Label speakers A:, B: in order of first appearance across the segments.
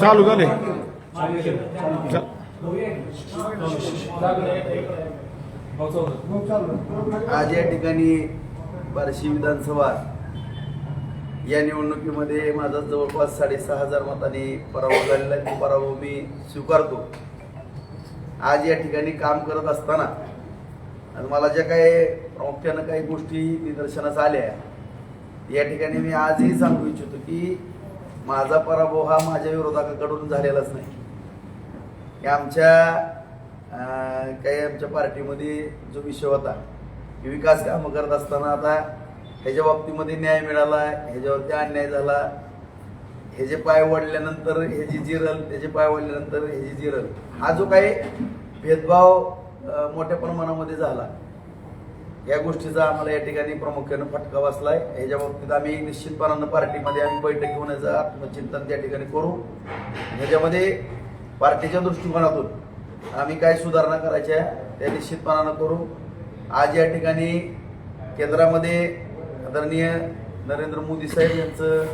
A: चालू झाले.
B: आज या ठिकाणी बार्शी विधानसभा या निवडणुकीमध्ये माझा जवळपास साडेसहा हजार मताने पराभव झालेला आहे. तो पराभव मी स्वीकारतो. आज या ठिकाणी काम करत असताना आणि मला ज्या काही प्रामुख्यानं काही गोष्टी निदर्शनास आल्या या ठिकाणी मी आजही सांगू इच्छितो की माझा पराभव हा माझ्या विरोधकाकडून झालेलाच नाही. की आमच्या काही आमच्या पार्टीमध्ये जो विषय होता की विकास कामं करत असताना आता ह्याच्या बाबतीमध्ये न्याय मिळाला ह्याच्यावरती अन्याय झाला. हे जे पाय वडल्यानंतर हे जी जिरल त्याचे पाय वडल्यानंतर हे जी जिरल हा जो काही भेदभाव मोठ्या प्रमाणामध्ये झाला. या गोष्टीचा आम्हाला या ठिकाणी प्रामुख्यानं फटका बसलाय. याच्या बाबतीत आम्ही निश्चितपणानं पार्टीमध्ये आम्ही बैठक घेऊन आत्मचिंतन त्या ठिकाणी करू. ह्याच्यामध्ये पार्टीच्या दृष्टिकोनातून आम्ही काय सुधारणा करायच्या त्या निश्चितपणानं करू. आज या ठिकाणी केंद्रामध्ये आदरणीय नरेंद्र मोदी साहेब यांचं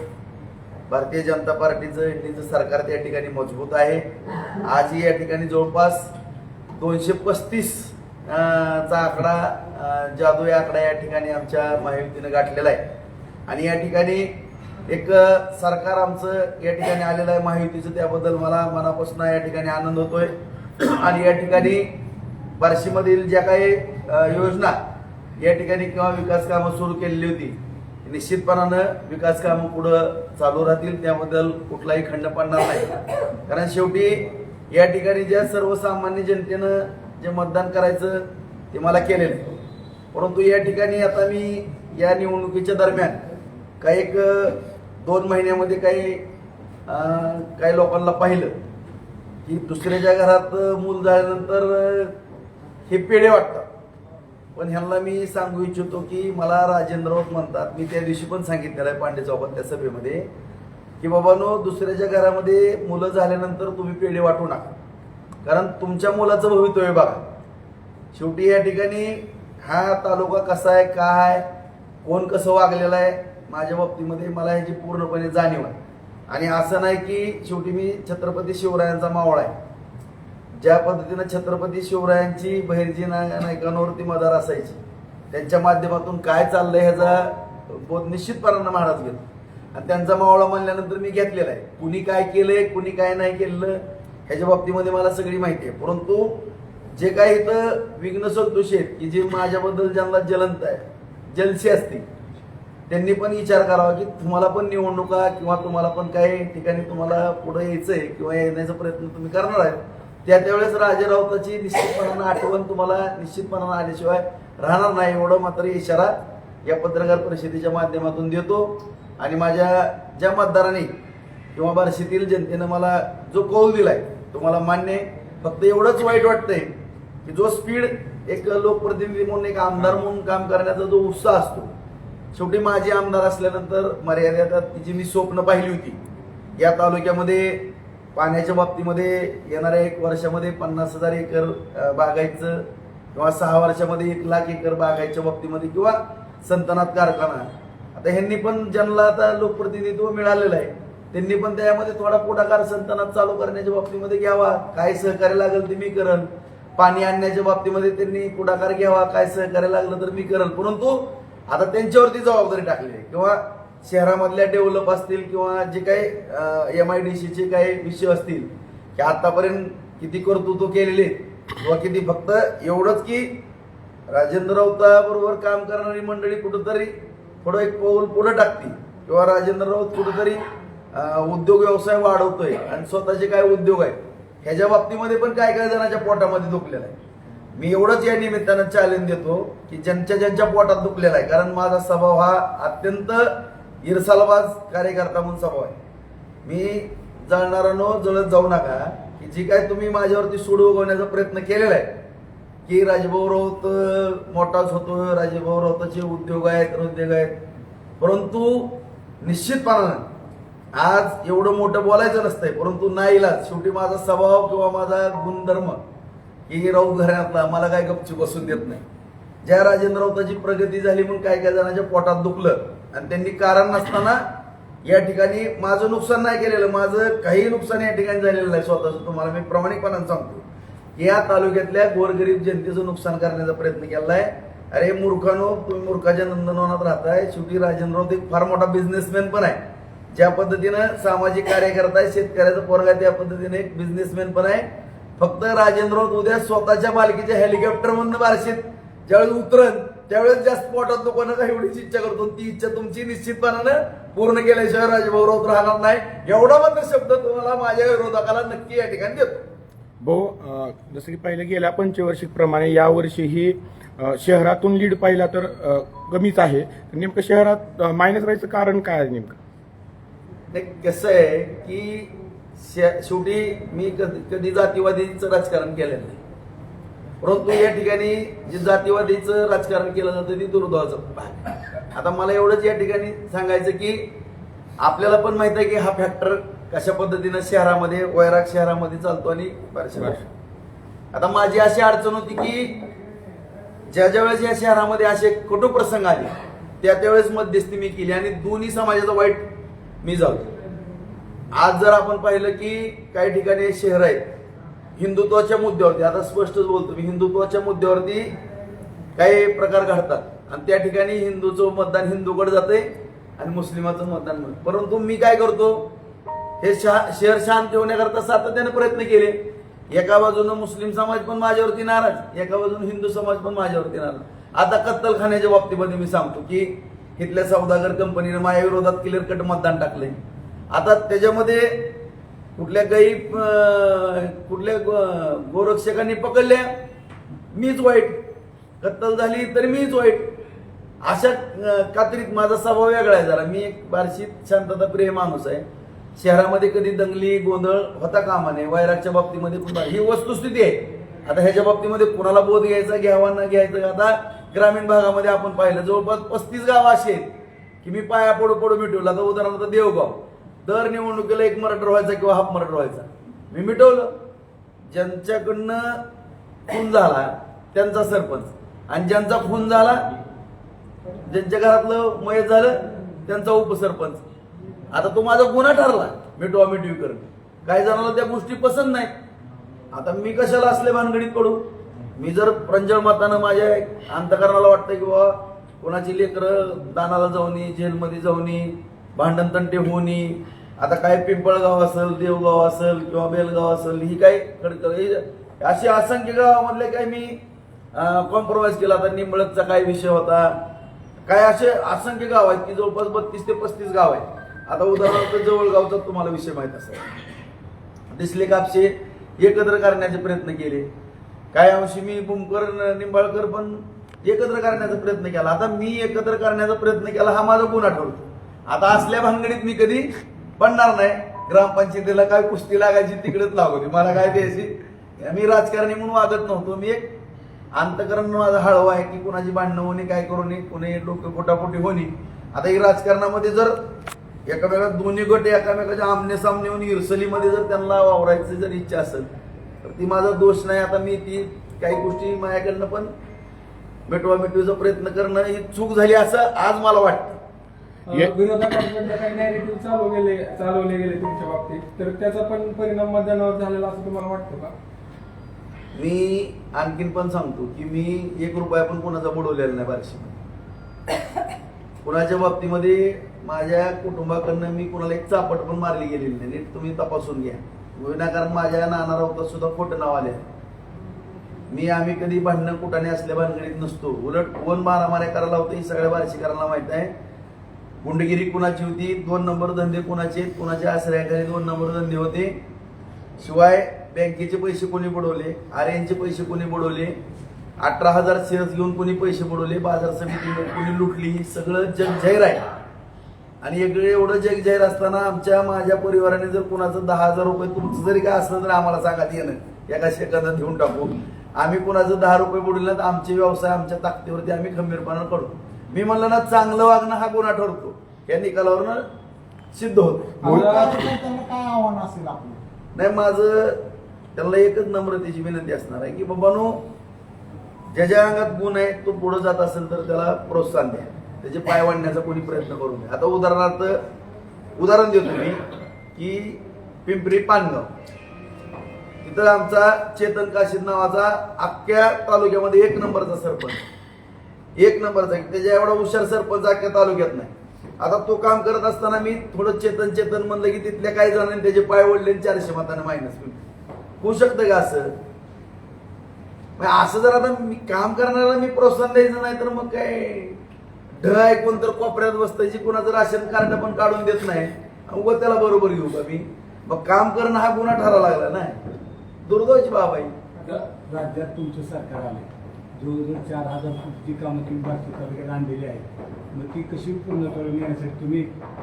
B: भारतीय जनता पार्टीचं इंडियनचं सरकार त्या ठिकाणी मजबूत आहे. आज या ठिकाणी जवळपास दोनशे पस्तीस चा आकडा जादू या आकडा या ठिकाणी आमच्या महायुतीनं गाठलेला आहे. आणि या ठिकाणी एक सरकार आमचं या ठिकाणी आलेलं आहे महायुतीचं त्याबद्दल मला मनापासून या ठिकाणी आनंद होतोय. आणि या ठिकाणी बार्शीमधील ज्या काही योजना या ठिकाणी किंवा विकास कामं सुरू केलेली होती निश्चितपणानं विकास कामं पुढं चालू राहतील त्याबद्दल कुठलाही खंड पडणार नाही. कारण शेवटी या ठिकाणी ज्या सर्वसामान्य जनतेनं जे मतदान करायचं ते मला केलेलं आहे. परंतु या ठिकाणी आता मी या निवडणुकीच्या दरम्यान काही एक दोन महिन्यामध्ये काही काही लोकांना पाहिलं की दुसऱ्याच्या घरात मूल झाल्यानंतर हे पेढे वाटतात. पण ह्यांना मी सांगू इच्छितो की मला राजेंद्र राऊत म्हणतात. मी त्या दिवशी पण सांगितलेलं आहे पांडे चौकात त्या सभेमध्ये. की बाबानो दुसऱ्याच्या घरामध्ये मुलं झाल्यानंतर तुम्ही पेढे वाटू नका. कारण तुमच्या मुलाचं भवितव्य बघा. शेवटी या ठिकाणी हा तालुका कसा आहे काय कोण कसं वागलेलं आहे माझ्या बाबतीमध्ये मला ह्याची पूर्णपणे जाणीव आहे. आणि असं नाही की शेवटी मी छत्रपती शिवरायांचा मावळा आहे. ज्या पद्धतीनं छत्रपती शिवरायांची बहिर्जी नायकांवरती मदार असायची त्यांच्या माध्यमातून काय चाललंय ह्याचा बोध निश्चितपणानं महाराज घेतो आणि त्यांचा मावळा म्हणल्यानंतर मी घेतलेला आहे. कुणी काय केलंय कुणी काय नाही केलं ह्याच्या बाबतीमध्ये मला सगळी माहिती आहे. परंतु जे काही इथं विघ्न संतोषी आहेत की जे माझ्याबद्दल ज्यांना जलंत आहे जलसी असते त्यांनी पण विचार करावा की तुम्हाला पण निवडणुका किंवा तुम्हाला पण काही ठिकाणी तुम्हाला पुढे यायचंय किंवा येण्याचा प्रयत्न तुम्ही करणार आहे त्या त्यावेळेस राजे राऊताची निश्चितपणानं आठवण तुम्हाला निश्चितपणानं आल्याशिवाय राहणार नाही. एवढं मात्र इशारा या पत्रकार परिषदेच्या माध्यमातून देतो. आणि माझ्या ज्या मतदारांनी किंवा बार्शीतील जनतेनं मला जो कौल दिलाय तो मला मान्य आहे. फक्त एवढंच वाईट वाटतंय की जो स्पीड एक लोकप्रतिनिधी म्हणून एक आमदार म्हणून काम करण्याचा जो उत्साह असतो शेवटी माझे आमदार असल्यानंतर मर्यादेतात तिची मी स्वप्न पाहिली होती. या तालुक्यामध्ये पाण्याच्या बाबतीमध्ये येणाऱ्या एक वर्षामध्ये पन्नास हजार एकर बागायचं किंवा सहा वर्षामध्ये एक लाख एकर बागायच्या बाबतीमध्ये किंवा संतनात कारखाना आता ह्यांनी पण ज्यांना आता लोकप्रतिनिधित्व मिळालेलं आहे त्यांनी पण त्यामध्ये थोडा पुढाकार संतनात चालू करण्याच्या बाबतीमध्ये घ्यावा. काय सहकार्य लागेल ते मी करल. पाणी आणण्याच्या बाबतीमध्ये त्यांनी पुढाकार घ्यावा. काय सहकार्य लागलं तर मी करल. परंतु आता त्यांच्यावरती जबाबदारी टाकली आहे. किंवा शहरामधल्या डेव्हलप असतील किंवा जे काही एम आय डी सीचे काही विषय असतील की आतापर्यंत किती कर्तृत्व केलेले आहेत, किंवा किती फक्त एवढंच की राजेंद्र राऊता बरोबर काम करणारी मंडळी कुठंतरी थोडं एक पाऊल पुढे टाकते. किंवा राजेंद्र राऊत कुठेतरी उद्योग व्यवसाय वाढवतोय आणि स्वतःचे काय उद्योग आहेत ह्याच्या बाबतीमध्ये पण काय काय जणांच्या पोटामध्ये दुखलेलं आहे. मी एवढंच या निमित्तानं चॅलेंज देतो की ज्यांच्या ज्यांच्या पोटात दुखलेला आहे. कारण माझा स्वभाव हा अत्यंत इरसालबाज कार्यकर्ता म्हणून स्वभाव आहे. मी जळणारानो जळत जाऊ नका की जी काय तुम्ही माझ्यावरती सूड उगवण्याचा प्रयत्न केलेला आहे की राजभाऊ राऊत मोठाच होतो राजभाऊ राऊताचे उद्योग आहेत उद्योग आहेत. परंतु निश्चितपणानं आज एवढं मोठं बोलायचं नसतंय परंतु नाईलाज शेवटी माझा स्वभाव किंवा माझा गुणधर्म की राऊत घराण्यातला मला काय गपचूप बसून देत नाही. ज्या राजेंद्र राऊताची प्रगती झाली म्हणून काय काय जणांच्या पोटात दुखलं आणि त्यांनी कारण नसताना या ठिकाणी माझं नुकसान नाही केलेलं माझं काही नुकसान या ठिकाणी झालेलं नाही स्वतःच. तुम्हाला मी प्रामाणिकपणाने सांगतो. या तालुक्यातल्या गोरगरीब जनतेचं नुकसान करण्याचा प्रयत्न केलाय. अरे मूर्खानो तुम्ही मूर्खाच्या नंदनवनात राहताय. शेवटी राजेंद्र एक फार मोठा बिझनेसमॅन पण आहे. ज्या पद्धतीनं सामाजिक कार्य करताय शेतकऱ्याचं पोरगा त्या पद्धतीने एक बिझनेसमॅन पण आहे. फक्त राजेंद्र उद्या स्वतःच्या मालकीच्या हेलिकॉप्टर मधनं बारशीत ज्यावेळेस उतरन त्यावेळेस जास्त पोटात लोकांना काही एवढीच इच्छा करतो. ती इच्छा तुमची निश्चितपणानं पूर्ण केल्याशिवाय राजभाऊ राऊत राहणार नाही. एवढा मात्र शब्द तुम्हाला माझ्या विरोधकाला नक्की या ठिकाणी देतो.
A: भाऊ जसं की पाहिलं गेल्या पंचवार्षिक प्रमाणे यावर्षीही शहरातून लीड पाहिला तर कमीच आहे. तर नेमकं शहरात मायनस राहायचं कारण काय आहे नेमकं?
B: नाही कसं आहे की शेवटी मी कधी कधी जातीवादीचं राजकारण केलं नाही. परंतु या ठिकाणी जे जातीवादीचं राजकारण केलं जातं ते दुर्दैवाचं भाग आता मला एवढंच या ठिकाणी सांगायचं की आपल्याला पण माहीत आहे की हा फॅक्टर कशा पद्धतीनं शहरामध्ये वैराग शहरामध्ये चालतो आणि आता माझी अशी अडचण होती की ज्या ज्या वेळेस या शहरामध्ये असे कटू प्रसंग आले त्या त्यावेळेस मध्यस्थी मी केली आणि दोन्ही समाजाचं वाईट मी जाऊ आज जर आपण पाहिलं की काही ठिकाणी शहर आहेत हिंदुत्वाच्या मुद्द्यावरती आता स्पष्टच बोलतो मी हिंदुत्वाच्या मुद्द्यावरती काही प्रकार घडतात. आणि त्या ठिकाणी हिंदूचं मतदान हिंदूकडे जाते आणि मुस्लिमाचं मतदान परंतु मी काय करतो हे शा- शहर शांत ठेवण्याकरता सातत्याने प्रयत्न केले. एका बाजूनं मुस्लिम समाज पण माझ्यावरती नाराज एका बाजूनं हिंदू समाज पण माझ्यावरती नाराज. आता कत्तलखान्याच्या बाबतीमध्ये मी सांगतो की इथल्या सौदागर कंपनीनं माझ्या विरोधात क्लिअर कट मतदान टाकलंय. आता त्याच्यामध्ये कुठल्या काही कुठल्या गो- गोरक्षकांनी पकडल्या मीच वाईट. कत्तल झाली तर मीच वाईट. अशा कात्रीत माझा स्वभाव वेगळा आहे जरा. मी एक बारशीत शांतता प्रिय माणूस आहे. शहरामध्ये कधी दंगली गोंधळ होता कामा नये. वैरागच्या बाबतीमध्ये पण ही वस्तुस्थिती आहे. आता ह्याच्या बाबतीमध्ये कुणाला बोध घ्यायचा घ्यावा न घ्यायचा? आता ग्रामीण भागामध्ये आपण पाहिलं जवळपास पस्तीस गाव असे आहेत की मी पाया पडू पडू मिटवलं. आता उदाहरणार्थ देवगाव. दर निवडणुकीला एक मराठा व्हायचा किंवा हाफ मराठा व्हायचा. मी मिटवलं. ज्यांच्याकडनं खून झाला त्यांचा सरपंच. आणि ज्यांचा खून झाला ज्यांच्या घरातलं मयत झालं त्यांचा उपसरपंच. आता तो माझा गुन्हा ठरला. मिटवा मिटवी करून काही जणांना त्या गोष्टी पसंत नाहीत आता मी कशाला असले भानगडीत पडू? मी जर प्रंजळ मतानं माझ्या अंतकरणाला वाटतं की बाबा कोणाची लेकरं दानाला जाऊनी जेलमध्ये जाऊनी भांडण तंटे होणी आता काय पिंपळगाव असेल देवगाव असेल किंवा बेलगाव असेल ही काय खडकर अशी असंख्य गावामधले काय मी कॉम्प्रोमाइज केला. आता निंबळकचा काय विषय होता? काय असे असंख्य गाव आहेत की जवळपास बत्तीस ते पस्तीस गाव आहेत. आता उदाहरणार्थ जवळगावचा तुम्हाला विषय माहीत असेल. दिसले कापशे एकत्र करण्याचे प्रयत्न केले? काय अंशी मी बुमकर न- निंबाळकर पण एकत्र करण्याचा प्रयत्न केला. आता मी एकत्र करण्याचा प्रयत्न केला हा माझा गुन्हा ठरतो. आता असल्या भांगडीत मी कधी पडणार नाही. ग्रामपंचायतीला काय कुस्ती लागायची तिकडेच लागवती मला काय द्यायची? मी राजकारणी म्हणून वागत नव्हतो. मी एक अंतकरण माझं हळवं आहे की कुणाची भांडणं होणे काय करू नये. कुणी डोकं पोटापोटी होणे. आता ही राजकारणामध्ये जर एकामेका दोन्ही गट एकामेकाच्या आमने सामने होऊन इरसलीमध्ये जर त्यांना वावरायची जर इच्छा असेल तर ती माझा दोष नाही. आता मी ती काही गोष्टी माझ्याकडनं पण मिटवा मिटवीचा प्रयत्न करणं ही चूक झाली असं आज मला वाटतं.
C: विरोधकांकडून काही नॅरेटिव्ह चालवलेले चालवले गेले तुमच्या बाबतीत. तर त्याचा पण परिणाम मतदानावर झालेला असं तुम्हाला वाटतं का?
B: मी आणखीन पण सांगतो की मी एक रुपया पण कोणाचा बुडवलेला नाही बारशीमध्ये. कुणाच्या बाबतीमध्ये माझ्या कुटुंबाकडनं मी कुणाला एक चापट पण मारली गेलेली नाही. नीट तुम्ही तपासून घ्या. विनाकारण माझ्या नाना राऊतात सुद्धा खोटं नाव आले मी आम्ही कधी भांडणं कुठाने असल्या भानगडीत नसतो. उलट कोण मारामाऱ्या करायला होतं ही सगळ्या बारशीकरांना माहीत आहे. गुंडगिरी कुणाची होती? दोन नंबर धंदे कुणाचे कुणाच्या आश्रयाखाली दोन नंबर धंदे होते? शिवाय बँकेचे पैसे कोणी बुडवले? आर्यांचे पैसे कोणी बुडवले? अठरा हजार शेअर्स घेऊन कोणी पैसे बुडवले? बाजार समिती कोणी लुटली? हे सगळं जग जाहीर आहे. आणि इकडे एवढं जग जाहीर असताना आमच्या माझ्या परिवाराने जर कुणाचं दहा हजार रुपये तुमचं जरी काय असलं तर आम्हाला सांगा येणं एका सेकंदात घेऊन टाकू. आम्ही कुणाचं दहा रुपये बुडलं तर आमचे व्यवसाय आमच्या ताकदीवरती आम्ही खंबीरपणा करतो मी म्हणलं ना चांगलं वागणं हा गुन्हा ठरतो. या निकालावरनं सिद्ध होतं.
C: आता
D: त्यांना काय आव्हान असेल आपलं?
B: नाही माझं त्यांना एकच नम्रतेची विनंती असणार आहे की बाबानो ज्याच्या अंगात गुण आहे तो पुढे जात असेल तर त्याला प्रोत्साहन द्या. त्याचे पाय वाढण्याचा कोणी प्रयत्न करू नये. आता उदाहरणार्थ उदाहरण देतो मी की पिंपरी पानगाव. तिथं आमचा चेतन काशीद नावाचा अख्ख्या तालुक्यामध्ये एक नंबरचा सरपंच एक नंबरचा त्याच्या एवढा हुशार सरपंच अख्ख्या तालुक्यात नाही. आता तो काम करत असताना मी थोडं चेतन चेतन म्हणलं की तिथल्या काही जणांनी त्याचे पाय ओढले आणि चारशे मताने मायनस होऊ शकतं का असं? असं जर आता मी काम करणाऱ्याला मी प्रोत्साहन द्यायचं नाही तर मग काय? ढ ऐकून तर कोपऱ्यात बसतायची कुणाचं राशन कार्ड पण काढून देत नाही उगं त्याला बरोबर घेऊ का मी? मग काम करणं हा गुन्हा ठरावा लागला नाही दुर्दैवाची बाब आहे.
E: राज्यात तुमचं सरकार आले जवळजवळ चार हजार कोटीची कामं तुम्ही बाकी तालुक्यात आणलेली आहेत. मग ती कशी पूर्ण करून येण्यासाठी तुम्ही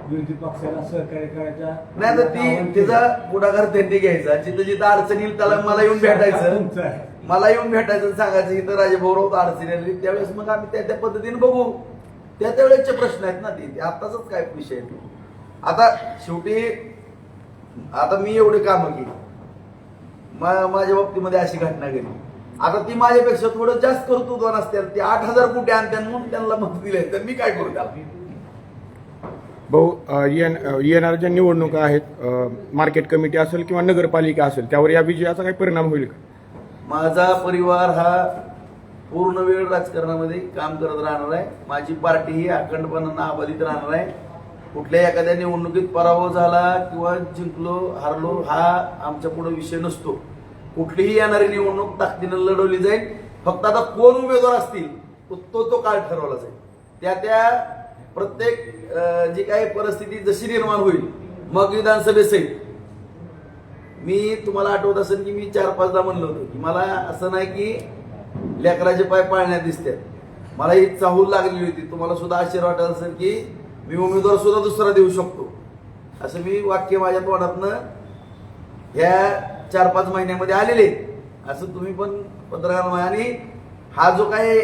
E: विरोधी पक्षाला सहकार्य करायच्या
B: नाही तर ती तिचा पुढाकार त्यांनी घ्यायचा. जिथं जिथं अडचण येईल त्याला मला येऊन भेटायचं.
E: तुमचं आहे.
B: मला येऊन भेटायचं आणि सांगायचं इथं राजेभाऊ अडचणी आली त्यावेळेस मग आम्ही त्या त्या पद्धतीने बघू. त्या त्यावेळेसचे प्रश्न आहेत ना ते आत्ताच काय विषय आहे ते. आता शेवटी आता मी एवढी कामं केली. मा- माझ्या बाबतीमध्ये अशी घटना घडली. आता ती माझ्यापेक्षा थोडं जास्त कर्तृत्वान असतील ते आठ हजार कोटी आणत्या म्हणून त्यांना मत दिले तर मी काय करू त्याला?
A: भाऊ अ, येण- अ, येणाऱ्या ज्या निवडणुका आहेत मार्केट कमिटी असेल किंवा नगरपालिका असेल त्यावर या विजयाचा काही परिणाम होईल का?
B: माझा परिवार हा पूर्ण वेळ राजकारणामध्ये काम करत राहणार आहे. माझी पार्टी ही अखंडपणानं अबाधित राहणार आहे. कुठल्याही एखाद्या निवडणुकीत पराभव झाला किंवा जिंकलो हारलो हा आमच्या पुढे विषय नसतो. कुठलीही येणारी निवडणूक ताकदीनं लढवली जाईल. फक्त आता कोण उमेदवार असतील तो तो तो काळ ठरवला जाईल. त्या त्या प्रत्येक जी काही परिस्थिती जशी निर्माण होईल मग विधानसभेसहित मी तुम्हाला आठवत असेल की मी चार पाचदा म्हणलं होतो की मला असं नाही की लेकराचे पाय पाळण्यात दिसतात मला ही चाहूल लागलेली होती. तुम्हाला सुद्धा आश्चर्य वाटत असेल की मी उमेदवार सुद्धा दुसरा देऊ शकतो. असं मी वाक्य माझ्या तोंडातनं ह्या चार पाच महिन्यामध्ये आलेले आहेत. असं तुम्ही पण पत्रकार आणि हा जो काही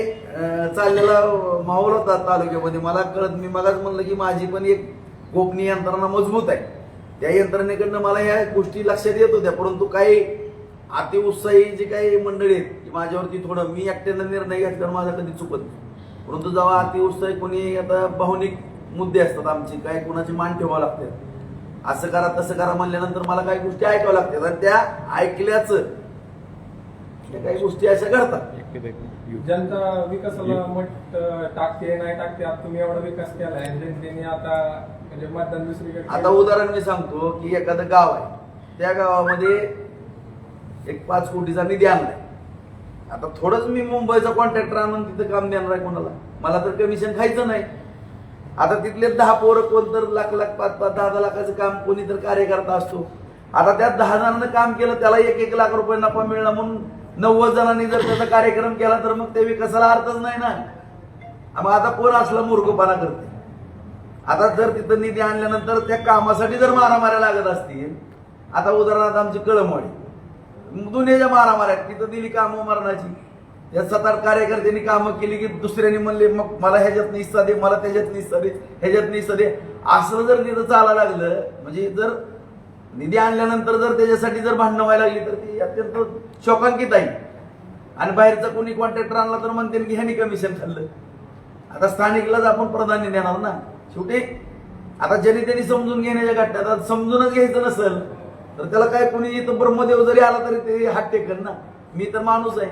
B: चाललेला माहोल होता तालुक्यामध्ये मला कळत मी मलाच म्हणलं की माझी पण एक गोपनीय यंत्रणा मजबूत आहे. त्या यंत्रणेकडनं मला या गोष्टी लक्षात येत होत्या परंतु काही अतिउत्साही जी काही मंडळी आहेत की माझ्यावरती थोडं मी एकट्यानं निर्णय घेतल्यावर माझा कधी चुकत नाही. परंतु जेव्हा अतिउत्साही कोणी आता भावनिक मुद्दे असतात आमचे काही कोणाचे मान ठेवावं लागतात असं करा तसं करा म्हणल्यानंतर मला काही गोष्टी ऐकाव्या लागतात आणि त्या ऐकल्याचं काही गोष्टी अशा घडतात.
C: जनता विकासाला मत टाकते नाही टाकते आता तुम्ही एवढा विकास केलाय. जनतेने आता म्हणजे मतदान दुसरीकडे
B: आता उदाहरण मी सांगतो की एखादं गाव आहे. त्या गावामध्ये एक पाच कोटीचा निधी आणलाय. आता थोडंच मी मुंबईचा कॉन्ट्रॅक्टर आणून तिथं काम देणार आहे कोणाला? मला तर कमिशन खायचं नाही. आता तिथले दहा पोरं कोण तर लाख लाख पाच पाच दहा दहा लाखाचं काम कोणी तर कार्यकर्ता असतो. आता त्या दहा जणांना काम केलं त्याला एक एक लाख रुपये नफा मिळणार म्हणून नव्वद जणांनी जर त्याचा कार्यक्रम केला तर मग ते विकासाला अर्थच नाही ना. मग आता कोण असला मूर्खपणा करते? आता जर तिथं निधी आणल्यानंतर त्या कामासाठी जर मारामाऱ्या लागत असतील आता उदाहरणार्थ आमची कळमवाडी. दुनियाच्या मारामाऱ्या आहेत. तिथं दिली कामं मरणाची. या सतार कार्यकर्त्यांनी कामं केली की दुसऱ्याने म्हणले मग मला ह्याच्यात हिस्सा दे मला त्याच्यात हिस्सा दे ह्याच्यात हिस्सा दे असं जर तिथं चालायला लागलं म्हणजे जर निधी आणल्यानंतर जर त्याच्यासाठी जर भांडणं व्हायला लागली तर ती अत्यंत शोकांकित आहे. आणि बाहेरचा कोणी कॉन्ट्रॅक्टर आणला तर म्हणते की ह्यानी कमिशन खाल्लं. आता स्थानिकलाच आपण प्राधान्य देणार ना. शेवटी आता जनतेने त्यांनी समजून घेण्याच्या घटना आता समजूनच घ्यायचं नसेल तर त्याला काय कोणी इथं ब्रह्मदेव जरी आला तरी ते हात टेकन ना. मी तर माणूस आहे.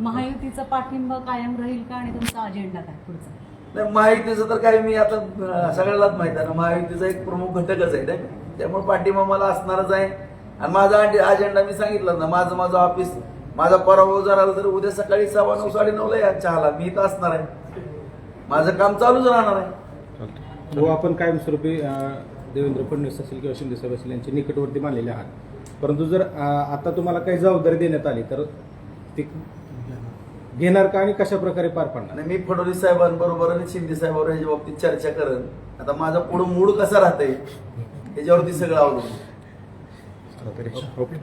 F: महायुतीचा पाठिंबा कायम राहील का आणि तुमचा अजेंडा काय पुढचा?
B: नाही महायुतीचं तर काय मी आता अं, सगळ्यालाच माहीत आहे ना. महायुतीचा एक प्रमुख घटकच आहे नाही? त्यामुळे पाठिंबा मला असणारच आहे. आणि माझा अजेंडा मी सांगितलं ना माझं माझं ऑफिस माझा पराभव जर आला तर उद्या सकाळी सव्वा नऊ साडे नऊला या चहाला. मी इथं असणार आहे. माझं काम चालूच राहणार आहे.
G: जो आपण कायमस्वरूपी अं, देवेंद्र फडणवीस असेल किंवा शिंदे साहेब असेल यांच्या निकटवर्ती मानलेले आहात. परंतु जर आता तुम्हाला काही जबाबदारी देण्यात आली तर ती घेणार का आणि कशा प्रकारे पार पाडणार?
B: आणि मी फडणवीस साहेबांबरोबर आणि शिंदे साहेबांवर ह्याच्या बाबतीत चर्चा करेन. आता माझा पुढं मूड कसा राहतंय त्याच्यावरती सगळं अवलंबून
A: ओके.